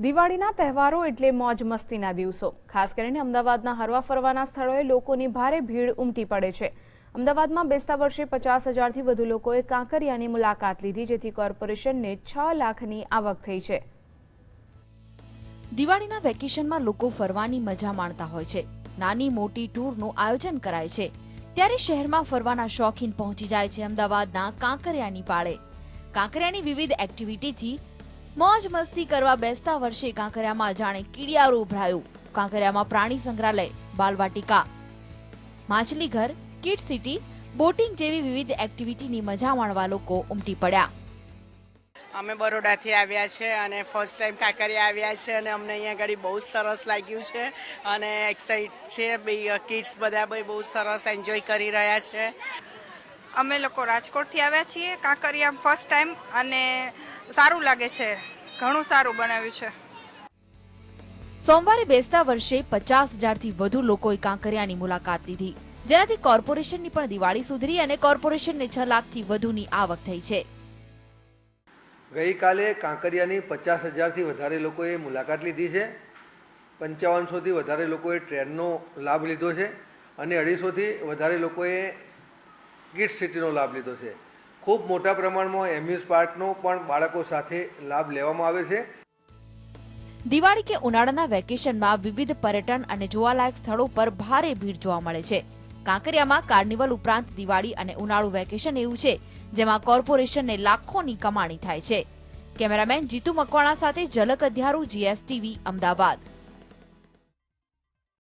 દિવાળીના તહેવારો એટલે મોજ મસ્તીના દિવસો. ખાસ કરીને અમદાવાદના હરવા ફરવાના સ્થળોએ લોકોની ભારે ભીડ ઉમટી પડે છે. અમદાવાદમાં બેસતા વર્ષે પચાસ હજારથી વધુ લોકોએ કાંકરિયાની મુલાકાત લીધી, જેથી કોર્પોરેશનને છ લાખની આવક થઈ છે. દિવાળીના વેકેશનમાં લોકો ફરવાની મજા માણતા હોય છે. નાની મોટી ટૂરનું આયોજન કરાય છે. ત્યારે શહેરમાં ફરવાના શોખીન પહોંચી જાય છે અમદાવાદના કાંકરિયાની પાળે. કાંકરિયાની વિવિધ એક્ટિવિટીથી મોજ મસ્તી કરવા બેસતા વર્ષે કાંકરિયામાં જાણે કીડિયારું ઉભરાયું. કાંકરિયામાં પ્રાણી સંગ્રહાલય, બાલવાટિકા, માછલીઘર કિડ સિટી, બોટિંગ જેવી વિવિધ એક્ટિવિટીની મજા માણવા લોકો ઉમટી પડ્યા. અમે બરોડાથી આવ્યા છે અને ફર્સ્ટ ટાઈમ કાંકરિયા આવ્યા છે અને અમને અહીંયા આગળ બહુ સરસ લાગ્યું છે અને એક્સાઇટ છે. કિડ્સ બધા બહુ સરસ એન્જોય કરી રહ્યા છે. અમે લોકો રાજકોટથી આવ્યા છીએ કાંકરિયા ફર્સ્ટ ટાઈમ અને સારું લાગે છે ઘણું સારું બનાવ્યું છે. સોમવારે બેસતા વર્ષે પચાસ હજારથી વધુ લોકોએ કાંકરિયાની મુલાકાત લીધી જેનાથી કોર્પોરેશનની પણ દિવાળી સુધરી અને કોર્પોરેશનને છ લાખથી વધુની આવક થઈ છે. ગઈકાલે કાંકરિયાની પચાસ હજારથી વધારે લોકોએ મુલાકાત લીધી છે પંચાવનસોથી વધારે લોકોએ ટ્રેનનો લાભ લીધો છે અને અઢીસોથી વધારે લોકોએ કિડ્સ સિટીનો લાભ લીધો છે. ખૂબ મોટા પ્રમાણમાં એમ્યુઝ પાર્કનો પણ બાળકો સાથે લાભ લેવામાં આવે છે. દિવાળી કે ઉનાળાના વેકેશનમાં વિવિધ પર્યટન અને જોવાલાયક સ્થળો પર ભારે ભીડ જોવા મળે છે. કાંકરિયામાં કાર્નિવલ ઉપરાંત દિવાળી અને ઉનાળુ વેકેશન એવું છે, જેમાં કોર્પોરેશનને લાખોની કમાણી થાય છે. કેમેરામેન જીતુ મકવાણા સાથે ઝલક અધ્યારું, જીએસટીવી, અમદાવાદ.